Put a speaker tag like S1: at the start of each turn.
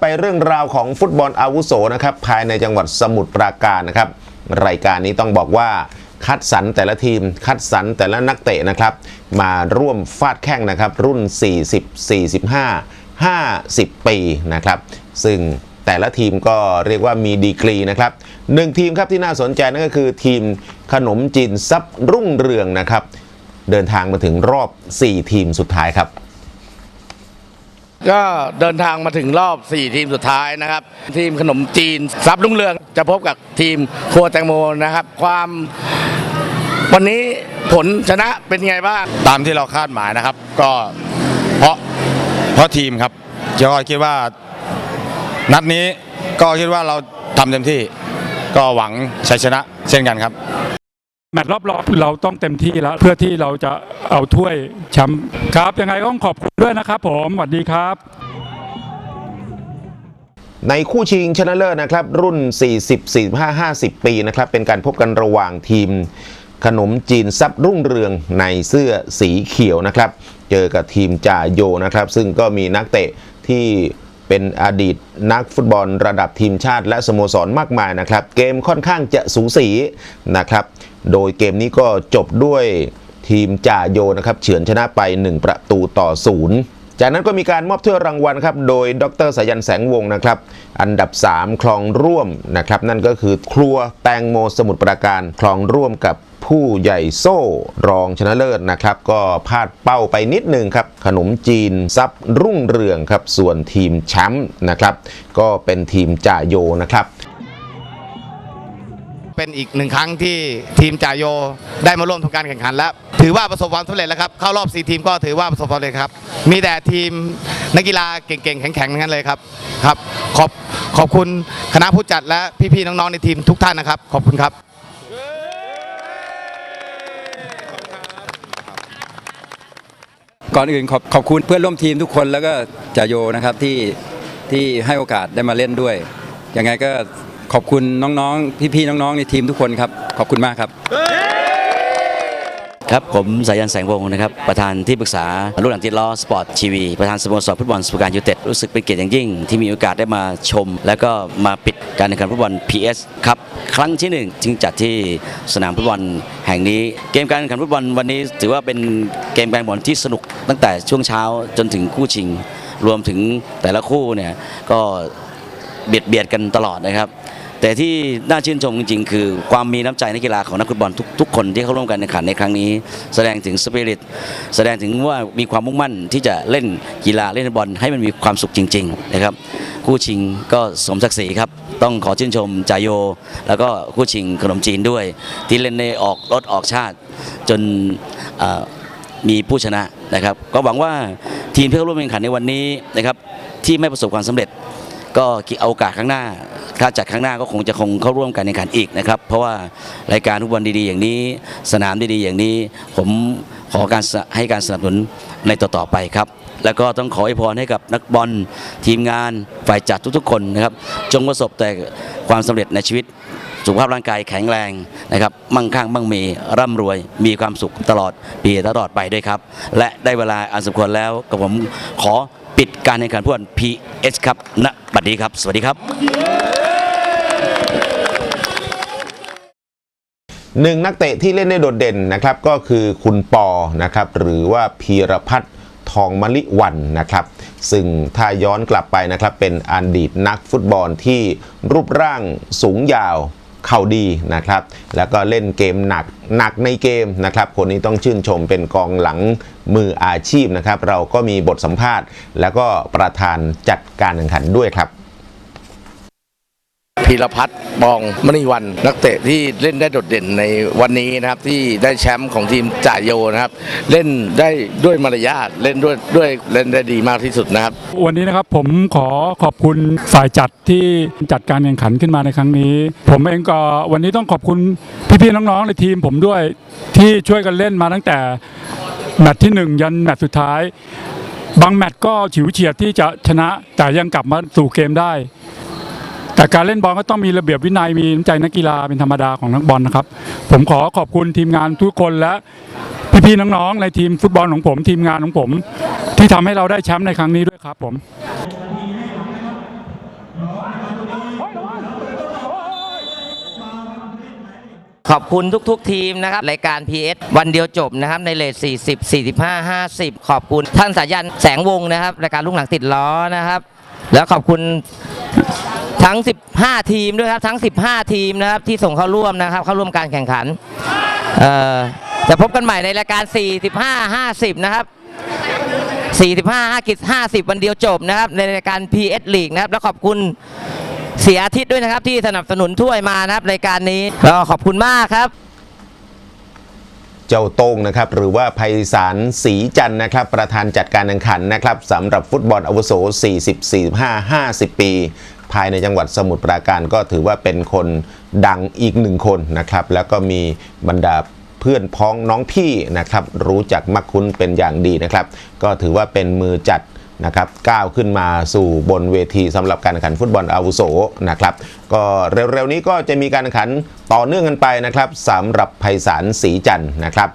S1: ไปเรื่องราวของฟุตบอลอาวุโสนะครับภายในจังหวัดสมุทรปราการนะครับรายการนี้ต้องบอกว่าคัดสรรแต่ละทีม คัดสรรแต่ละนักเตะนะครับ มาร่วมฟาดแข่งนะครับ รุ่น 40 45 50 ปีนะครับ ซึ่งแต่ละทีมก็เรียกว่ามีดีกรีนะครับหนึ่งทีมครับที่น่าสนใจนั่นก็คือทีมขนมจีนซับรุ่งเรืองนะครับ เดินทางมาถึงรอบ 4 ทีมสุดท้ายครับ
S2: ก็เดินทางมาถึงรอบ 4 ทีมสุดท้ายนะครับ ทีมขนมจีนซับลุงเรืองจะพบกับทีมครัวแตงโมนะครับ ความวันนี้ผลชนะเป็นไงบ้าง
S3: ตามที่เราคาดหมายนะครับ ก็เพราะเพราะทีมครับก็คิดว่า นัดนี้ก็คิดว่าเราทำเต็มที่ ก็หวังชัยชนะเช่นกันครับ
S4: แมตช์รอบรองเราต้องเต็มที่แล้ว เพื่อที่เราจะเอาถ้วยแชมป์ครับยังไงก็ต้องขอบคุณด้วยนะครับผมสวัสดีครับ
S1: ในคู่ชิงชนะเลิศนะครับ รุ่น 40 45 50 ปีนะครับ เป็นการพบกันระหว่างทีม ขนมจีนซับรุ่งเรืองในเสื้อสีเขียวนะครับ เจอกับทีมจ่าโยนะครับ ซึ่งก็มีนักเตะที่เป็นอดีตนักฟุตบอลระดับทีมชาติและสโมสรมากมายนะครับ เกมค่อนข้างจะสูสีนะครับ โดยเกมนี้ก็จบด้วยทีมจ่าโยนะครับเฉือนชนะไป 1 ประตูต่อศูนย์จากนั้นก็มีการมอบถ้วยรางวัลครับโดยดรสายันแสงวงศ์นะครับ อันดับ 3 คลองร่วมนะครับนั่นก็คือครัวแตงโมสมุทรปราการคลองร่วมกับผู้ใหญ่โซ่รองชนะเลิศนะครับ ก็พลาดเป้าไปนิดหนึ่งครับ ขนมจีนซับรุ่งเรืองครับ ส่วนทีมแชมป์นะครับ ก็เป็นทีมจ่าโยนะครับ
S2: เป็นอีกหนึ่งครั้งที่ทีมจ่าโยได้มาร่วมทำการแข่งขันแล้ว ถือว่าประสบความสำเร็จแล้วครับเข้ารอบ4ทีมก็ถือว่าประสบความสำเร็จครับ มีแต่ทีมนักกีฬาเก่งๆแข็งๆทั้งนั้นเลยครับครับ ขอบขอบคุณคณะผู้จัดและพี่ๆน้องๆในทีมทุกท่านนะครับ ขอบคุณครับ
S5: ก่อนอื่นขอบขอบคุณเพื่อนร่วมทีมทุกคนแล้วก็จ่าโยนะครับที่ที่ให้โอกาสได้มาเล่นด้วยยังไงก็ ขอบคุณน้องๆ พี่ๆ น้องๆ ในทีมทุกคนครับ ขอบคุณมากครับ
S6: ครับ ผมสายันแสงวงศ์นะครับ ประธานที่ปรึกษารุ่นหลังติดล้อสปอร์ตทีวีประธานสโมสรฟุตบอลสุพรรณยูเต็ดรู้สึกเป็นเกียรติอย่างยิ่ง ที่มีโอกาสได้มาชม แล้วก็มาปิดการแข่งขันฟุตบอล PS ครับครั้งที่หนึ่งจึงจัดที่สนามฟุตบอลแห่งนี้ เกมการแข่งขันฟุตบอลวันนี้ ถือว่าเป็นเกมการแข่งบอลที่สนุกตั้งแต่ช่วงเช้าจนถึงคู่ชิง รวมถึงแต่ละคู่เนี่ยก็ เบียดเบียดกันตลอดนะครับ แต่ที่น่าชื่นชมจริงๆ คือ ความมีน้ำใจนักกีฬาของนักฟุตบอลทุกทุกคนที่เข้าร่วมการแข่งขันในครั้งนี้ แสดงถึงสปิริตแสดงถึงว่ามีความมุ่งมั่นที่จะเล่นกีฬาเล่นบอลให้มันมีความสุขจริง ๆ นะครับ คู่ชิงก็สมศักดิ์ศรีครับ ต้องขอชื่นชมจายโย แล้วก็คู่ชิงขนมจีนด้วย ที่เล่นในออกรถออกชาติจนมีผู้ชนะนะครับ ก็หวังว่าทีมที่เข้าร่วมแข่งขันในวันนี้นะครับที่ไม่ประสบความสำเร็จ ก็เอาโอกาสข้างหน้า ถ้าจัดข้างหน้าก็คงจะคงเข้าร่วมการแข่งขันอีกนะครับ เพราะว่ารายการทุกวันดีๆ อย่างนี้ สนามดีๆ อย่างนี้ ผมขอการให้การสนับสนุนในต่อๆไปครับ แล้วก็ต้องขออวยพรให้กับนักบอลทีมงานฝ่ายจัดทุกๆ คนนะครับ จงประสบแต่ความสำเร็จในชีวิตสุขภาพร่างกายแข็งแรงนะครับ มั่งคั่งมั่งมีร่ำรวย มีความสุขตลอดปีตลอดไปด้วยครับ และได้เวลาอันสมควรแล้วกับผมขอ ปิดการแข่งขันฟุตบอล PS ครับณบัดนี้ครับ สวัสดีครับ
S1: หนึ่งนักเตะที่เล่นได้โดดเด่นนะครับก็คือคุณปอนะครับหรือว่าพีรพัฒน์ทองมะลิวันนะครับ ซึ่งถ้าย้อนกลับไปนะครับเป็นอดีตนักฟุตบอลที่รูปร่างสูงยาว เข้าดีนะครับ แล้วก็เล่นเกมหนักหนักในเกมนะครับ คนนี้ต้องชื่นชมเป็นกองหลังมืออาชีพนะครับ เราก็มีบทสัมภาษณ์ แล้วก็ประธานจัดการแข่งขันด้วยครับ
S2: พีรพัฒน์บองมณีวัน นักเตะที่เล่นได้โดดเด่นในวันนี้นะครับที่ได้แชมป์ของทีมจ่าโยนะครับ เล่นได้ด้วยมารยาทเล่นด้วยด้วยเล่นได้ดีมากที่สุดนะครับ
S4: วันนี้นะครับผมขอขอบคุณฝ่ายจัดที่จัดการแข่งขันขึ้นมาในครั้งนี้ ผมเองก็วันนี้ต้องขอบคุณพี่ๆน้องๆในทีมผมด้วยที่ช่วยกันเล่นมาตั้งแต่แมตช์ที่หนึ่งยันแมตช์สุดท้าย บางแมตช์ก็ฉิวเฉียดที่จะชนะแต่ยังกลับมาสู่เกมได้ แต่การเล่นบอลก็ต้องมีระเบียบวินัยมีน้ำใจนักกีฬาเป็นธรรมดาของนักบอลนะครับ ผมขอขอบคุณทีมงานทุกคนและพี่ๆน้องๆในทีมฟุตบอลของผม ทีมงานของผม ที่ทำให้เราได้แชมป์ในครั้งนี้ด้วยครับผม
S7: ขอบคุณทุก ๆ ทีมนะครับรายการ PS วันเดียวจบนะครับในเลท40 45 50 ขอบคุณท่านสายันแสงวงนะครับรายการลุกหลังติดล้อนะครับ แล้วขอบคุณ ทั้ง 15 ทีมด้วยครับทั้ง 15 ทีมนะครับที่ส่งเข้าร่วมนะครับเข้าร่วมการแข่งขันจะพบกันใหม่ในรายการ 45 50 นะครับ 45 5กิจ50 วันเดียวจบนะครับ ในรายการ PS League นะครับ แล้วขอบคุณเสียอาทิตย์ด้วยนะครับ ที่สนับสนุนถ้วยมานะครับรายการนี้ก็ขอบคุณมากครับ
S1: เจ้าโต้งนะครับหรือว่าไพศาลศรีจันนะครับ ประธานจัดการแข่งขันนะครับสำหรับฟุตบอลอาวุโส 40 45 50 ปี ภายในจังหวัดสมุทรปราการก็ถือว่าเป็นคนดังอีกหนึ่งคนนะครับ แล้วก็มีบรรดาเพื่อนพ้องน้องพี่นะครับ รู้จักมักคุ้นเป็นอย่างดีนะครับ ก็ถือว่าเป็นมือจัดนะครับก้าวขึ้นมาสู่บนเวทีสำหรับการแข่งขันฟุตบอลอาวุโสนะครับก็เร็วๆนี้ก็จะมีการแข่งขันต่อเนื่องกันไปนะครับสำหรับไพศาลศรีจันทร์นะครับ